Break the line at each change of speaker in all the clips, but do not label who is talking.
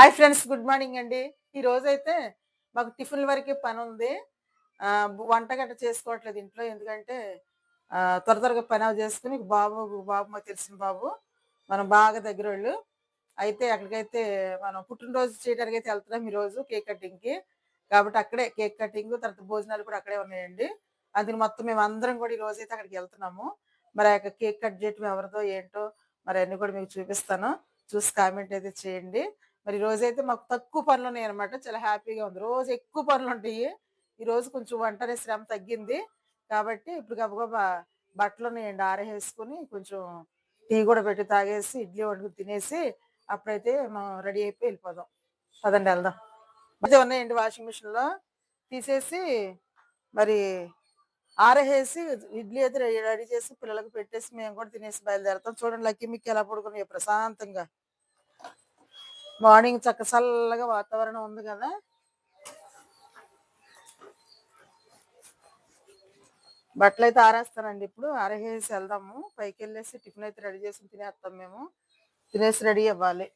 Hi friends good morning అండి. ఈ రోజైతే అయితే మాకు టిఫిన్ వరకే పని ఉంది వంట గట్ట చేసుకోవట్లేదు ఇంట్లో. ఎందుకంటే త్వర త్వరగా పని చేసుకుని బాబు బాబు మాకు తెలిసిన బాబు మనం బాగా దగ్గర వాళ్ళు అయితే అక్కడికైతే మనం పుట్టినరోజు చేయడానికి అయితే వెళ్తున్నాం ఈ రోజు కేక్ కటింగ్కి. కాబట్టి అక్కడే కేక్ కటింగ్ తర్వాత భోజనాలు కూడా అక్కడే ఉన్నాయండి. అందుకని మొత్తం మేము అందరం కూడా ఈ రోజు అయితే అక్కడికి వెళ్తున్నాము. మరి ఆ యొక్క కేక్ కట్ చేయటం ఎవరిదో ఏంటో మరి అన్ని కూడా మీకు చూపిస్తాను. చూసి కామెంట్ అయితే చేయండి. మరి రోజైతే రోజు అయితే మాకు తక్కువ పనులు ఉన్నాయి అనమాట చాలా హ్యాపీగా ఉంది. రోజు ఎక్కువ పనులు ఉంటాయి ఈ రోజు కొంచెం వంట అనే శ్రమ తగ్గింది. కాబట్టి ఇప్పుడు గబగబా బట్టలు ఉన్నాయండి ఆరేసుకుని కొంచెం టీ కూడా పెట్టి తాగేసి ఇడ్లీ వండుకుని తినేసి అప్పుడైతే మనం రెడీ అయిపోయి వెళ్ళిపోదాం. పదండి వెళ్దాం. అయితే ఉన్నాయండి వాషింగ్ మిషన్లో తీసేసి మరి ఆరేసి ఇడ్లీ అయితే రెడీ రెడీ చేసి పిల్లలకు పెట్టేసి మేము కూడా తినేసి బయలుదేరుతాం. చూడండి లక్కీ మిక్కి ఎలా పడుకున్నాయి ప్రశాంతంగా. మార్నింగ్ చక్క చల్లగా వాతావరణం ఉంది కదా. బట్టలు అయితే ఆరేస్తానండి ఇప్పుడు. ఆరేసి వెళ్దాము. పైకి వెళ్ళేసి టిఫిన్ అయితే రెడీ చేసి తినేస్తాం మేము. తినేసి రెడీ అవ్వాలి.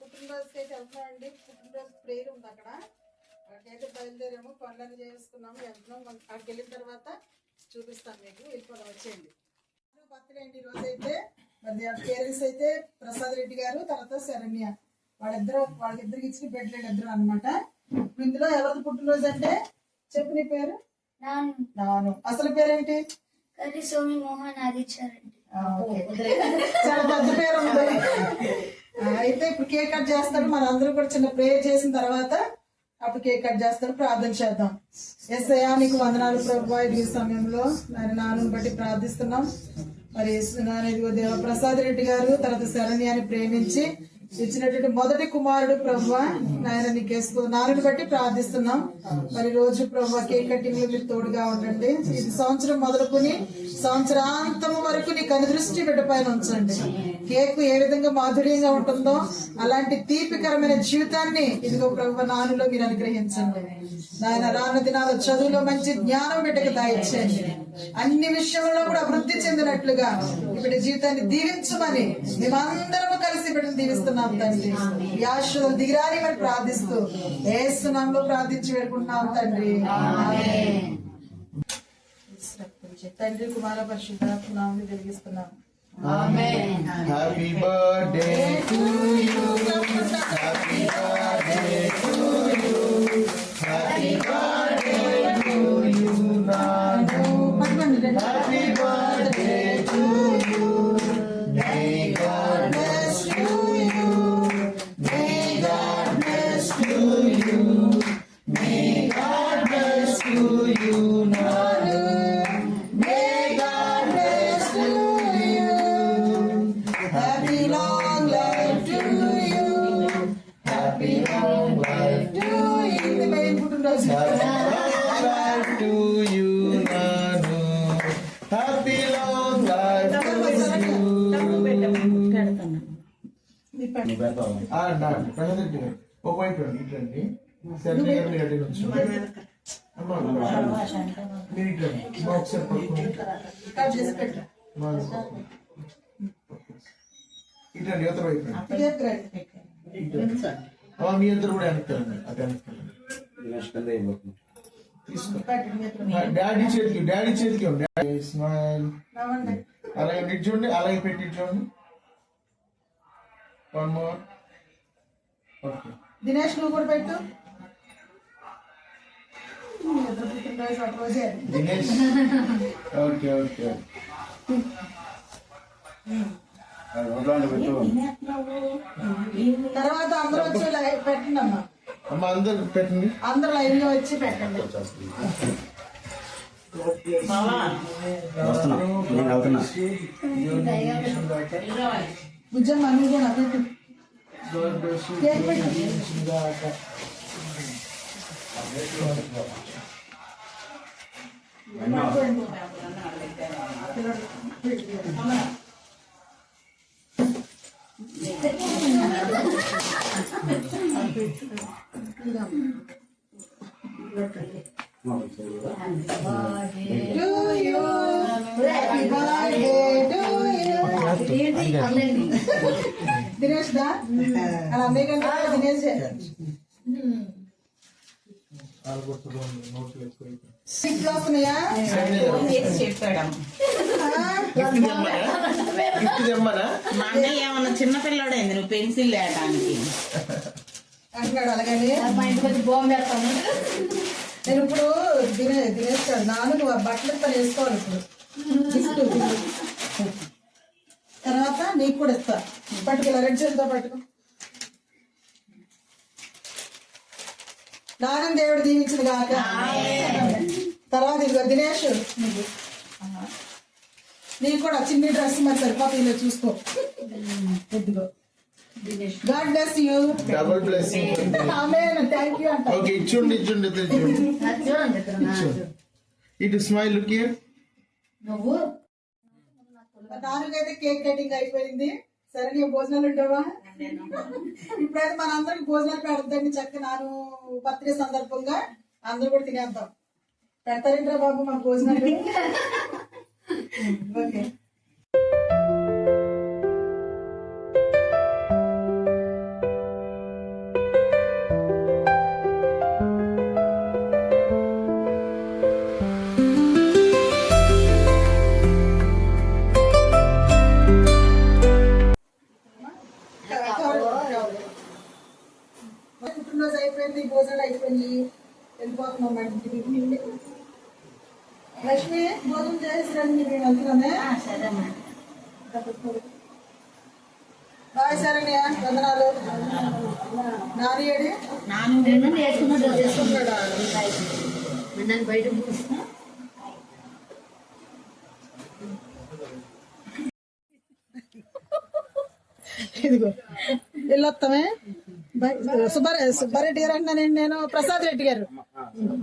పుట్టినరోజుకి అయితే వెళ్తున్నానండి పుట్టినరోజు ప్రేయర్ ఉంది అక్కడ అక్కడికైతే బయలుదేరాము పనులన్నీ చేసుకున్నాము. వెళ్తున్నాం. అక్కడికి వెళ్ళిన తర్వాత చూపిస్తాను మీకు. వెళ్ళిపోదాం వచ్చేయండి. బర్త్డే అండి ఈరోజు అయితే? మరి పేరెంట్స్ అయితే ప్రసాద్ రెడ్డి గారు తర్వాత శరణ్య. వాళ్ళిద్దరు వాళ్ళిద్దరికి ఇచ్చిన పెట్టలేడు ఇద్దరు అనమాట ఇందులో ఎవరిది పుట్టినరోజు అంటే? చెప్పు నీ పేరు?
నాన్.
అసలు పేరేంటి?
సోమి మోహన్ ఆదిత్యారెడ్డి.
చాలా పెద్ద పేరు ఉంది. అయితే ఇప్పుడు కేక్ కట్ చేస్తాడు మన అందరూ కూడా చిన్న ప్రేయర్ చేసిన తర్వాత అప్పుడు కేక్ కట్ చేస్తారు ప్రార్థన చేద్దాం. ఎస్ నీకు వందనాలు ప్రభు ఈ సమయంలో మరి నాన్నని బట్టి ప్రార్థిస్తున్నాం. మరి ఇదిగో దేవ ప్రసాద్ రెడ్డి గారు తర్వాత శరణ్యాన్ని ప్రేమించి ఇచ్చినటువంటి మొదటి కుమారుడు ప్రభు నాయన నీకేస్తూ నారుని బట్టి ప్రార్థిస్తున్నాం. మరి రోజు ప్రభు కేక్ కటింగ్లో మీరు తోడుగా ఉండండి. ఇది సంవత్సరం మొదలుకుని సంవత్సరాంతం వరకు నీకు అనుదృష్టి బిడ్డ పైన ఉంచండి. కేక్ ఏ విధంగా మాధుర్యంగా ఉంటుందో అలాంటి తీపికరమైన జీవితాన్ని ఇదిగో ప్రభు నానులో మీరు అనుగ్రహించండి. నాయన రాను దినాల చదువులో మంచి జ్ఞానం బిడ్డకు దాయిచ్చేయండి. అన్ని విషయంలో కూడా అభివృద్ధి చెందినట్లుగా ఇప్పుడు జీవితాన్ని దీవించమని మేమందరము కలిసి బిడ్డను దీవిస్తున్నాం తండ్రి ఈ ఆశలు దిగిరాని మరి ప్రార్థిస్తూ ఏసునాంలో ప్రార్థించి వేడుకుంటున్నాం తండ్రి ఆమేన్. తండ్రి కుమార పరిశుద్ధాత్మ వెలిగిస్తున్నాం
Happy birthday to you. Happy birthday to you. Happy birthday to you, Nanu. గారు. ఒక వైపు రండి, మీరు మీరు. మా ఒకసారి
పెట్టు.
వైపు ఇద్దరు కూడా వెనక్కి. తీసుకో
పెట్టు,
డాడీ చేతికి డాడీ చేతికి. అలాగే ఇటు చూడండి అలాగే పెట్టి చూడండి. వన్ మోర్ ఓకే
దినేష్ నువ్వు కూడా పెట్టు.
దినేష్ ఓకే ఓకే
తర్వాత అందరూ వచ్చి పెట్టండి అమ్మా
అమ్మ అందరు పెట్టండి.
అందరూ లైవ్లో వచ్చి పెట్టండి.
వస్తున్నా. నేను అవుతున్నా
బుజ్జమ్మ నువ్వు కూడా పెట్టు కేక్ పెట్టు దినేష్ దా? అలా కంటే దినేష్ వస్తున్నాయా
మా అన్నయ్య ఏమన్నా చిన్నపిల్లడైంది నువ్వు పెన్సిల్ లేటానికి
అంటున్నాడు అలాగని.
మా ఇంటికి వచ్చి బాంబు వేస్తాను.
నేను ఇప్పుడు దినే దినేష్ ఆ బట్టలు పని వేసుకోవాలి ఇప్పుడు. తర్వాత నీకు కూడా ఇస్తా. పట్టుకెళ్ళా రెడ్ చేతితో పట్టుకో. నాగం దేవుడు దీవించిన కాక తర్వాత ఇదిగో దినేష్ నీకు నీకు కూడా చిన్ని డ్రెస్ మరి సరిపోతుంది ఇలా చూసుకో. ఇదిగో. God bless you.
Double blessing
you అంట.
ఓకే ఇచ్చుండి ఇచ్చుండి ఇచ్చుండి. ఇటు స్మైల్ లుక్ హియర్.
నువ్వు
నాన్నకైతే కేక్ కటింగ్ అయిపోయింది. సరే నీ భోజనాలు ఉండవా ఇప్పుడైతే మన అందరికి భోజనాలు పెడతాండి చక్క నాను బర్త్డే సందర్భంగా అందరూ కూడా తినేద్దాం. పెడతారేంట్రా బాబు మా భోజనాలు? ఓకే. భోజనం చేసి రండి
సరేమ్మా
బాయ్ వందనాలు నాని ఏడి
నాను
నిన్న వేసుకున్నాడు నన్ను బయట
ఇదిగో వెళ్ళొస్తామే సుబ్బారె సుబ్బారెడ్డి గారు అంటున్నానండి నేను ప్రసాద్ రెడ్డి గారు.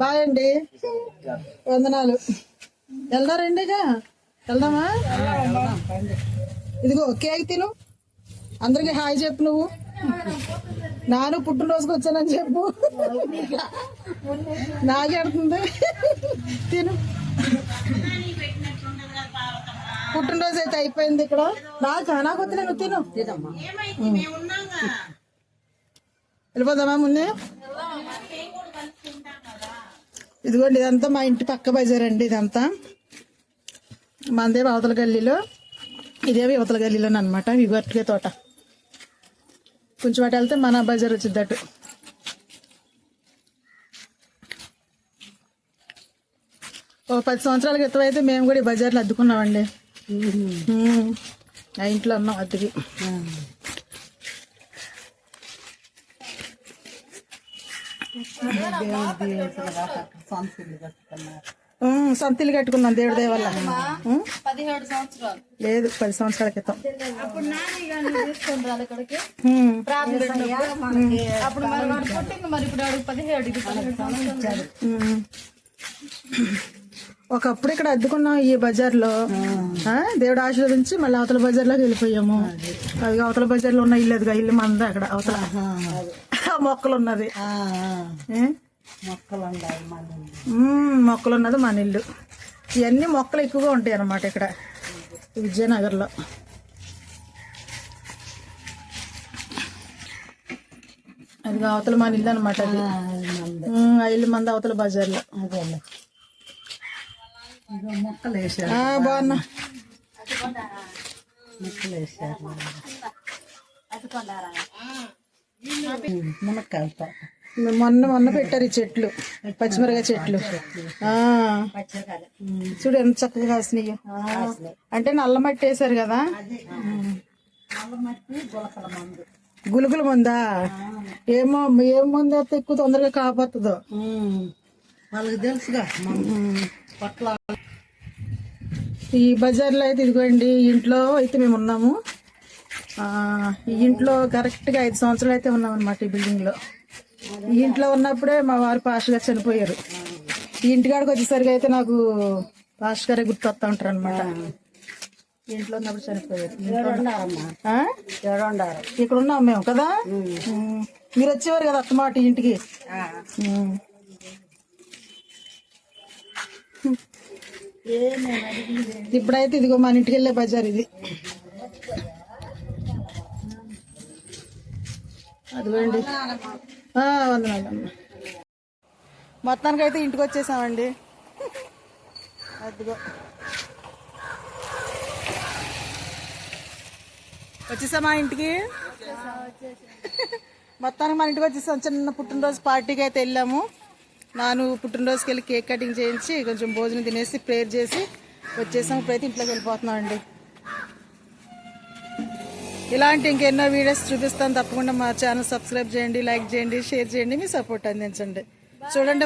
బాయ్ అండి. వందనాలు. వెళ్దారండి ఇక వెళ్దామా? ఇదిగో కేక్ తిను. అందరికి హాయ్ చెప్పు నువ్వు. నాను పుట్టినరోజుకి వచ్చానని చెప్పు. నాకెడుతుంది తిను. పుట్టినరోజు అయితే అయిపోయింది ఇక్కడ. నాకు నాకు వద్దు నేను తిను. వెళ్ళిపోదామా ముందే? ఇదిగోండి ఇదంతా మా ఇంటి పక్క బజార్ అండి ఇదంతా. మందేవి అవతల గల్లీలో. ఇదేవి అవతల గల్లీలో అనమాట విగొట్టుకే తోట. కొంచెం అటు వెళ్తే మన బజార్ వచ్చింది అటు. ఒక పది సంవత్సరాల క్రితం అయితే మేము కూడా ఈ బజార్లో అద్దుకున్నామండి. ఆ ఇంట్లో ఉన్నాం అద్దెకి ఉమ్, సొంత ఇల్లు కట్టుకున్నాం దేవుడి దయ వల్ల ఉమ్,
పదిహేడు సంవత్సరాలు
లేదు పది సంవత్సరాల క్రితం
అప్పుడు నాని గారిని తీసుకొని రాలి ఇక్కడికి
ఉమ్,
ప్రార్థన పెట్టినప్పుడు అప్పుడు మరి వాడు మరి ఇప్పుడు వాడికి పదిహేడు ఇది పదిహేడు సంవత్సరాలు.
ఉమ్. ఒకప్పుడు ఇక్కడ అద్దుకున్నాం ఈ బజార్లో. ఆ, దేవుడు ఆశీర్వదించి మళ్ళీ అవతల బజార్లోకి వెళ్ళిపోయాము. అది. అవతల బజార్లో ఉన్న ఇల్లు అదిగా ఇల్లు మంద అక్కడ అవతల. మొక్కలు ఉన్నది మొక్కలు ఉన్నది మన ఇల్లు. ఇవన్నీ మొక్కలు ఎక్కువగా ఉంటాయి అన్నమాట ఇక్కడ విజయనగర్లో. అది అవతల మన ఇల్లు అనమాట అది. ఆ ఇల్లు మంది అవతల బజార్లో. ఆ, బాగున్నా. మొన్న మొన్న పెట్టారు ఈ చెట్లు. పచ్చిమిరకాయ చెట్లు. చూడు ఎంత చక్కగా కాసినాయి. అంటే నల్ల మట్టి వేసారు కదా? గులుగుల మందా? ఏమో ఏం మందు అయితే ఎక్కువ తొందరగా కాపాతుందో
వాళ్ళకి తెలుసుగా
ఈ బజార్లో అయితే ఇదిగోండి ఇంట్లో అయితే మేము ఉన్నాము. ఈ ఇంట్లో కరెక్ట్గా ఐదు సంవత్సరాలు అయితే ఉన్నాం అనమాట ఈ బిల్డింగ్లో. ఈ ఇంట్లో ఉన్నప్పుడే మా వారు గారు చనిపోయారు. ఈ ఇంటికాడికి వచ్చేసరికి అయితే నాకు పాష్ గారే గుర్తొస్తా ఉంటారు అనమాట ఇంట్లో ఉన్నప్పుడు చనిపోయారు? ఇక్కడ ఉన్నాం మేము కదా. మీరు వచ్చేవారు కదా అత్తమాట ఇంటికి. ఇప్పుడైతే ఇదిగో మన ఇంటికి వెళ్ళే బజార్ ఇది. అదిగోండి. ఆ, వందనాలు మొత్తానికి అయితే ఇంటికి వచ్చేసామండి. అదిగో. వచ్చేసామా ఇంటికి? మొత్తానికి మన ఇంటికి వచ్చేసాం. చిన్న పుట్టినరోజు పార్టీకి అయితే వెళ్ళాము. నాను పుట్టినరోజుకి వెళ్ళి కేక్ కటింగ్ చేయించి కొంచెం భోజనం తినేసి ప్రేయర్ చేసి వచ్చేసాం. ఇప్పుడైతే ఇంట్లోకి వెళ్ళిపోతున్నాం అండి ఇలాంటి ఇంకెన్నో వీడియోస్ చూపిస్తాను. తప్పకుండా మా ఛానల్ సబ్స్క్రైబ్ చేయండి లైక్ చేయండి షేర్ చేయండి మీ సపోర్ట్ అందించండి. చూడండి.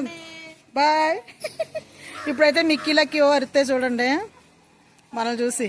బాయ్. ఇప్పుడైతే మిక్కీలకి ఓ అరితే చూడండి. మనం చూసి.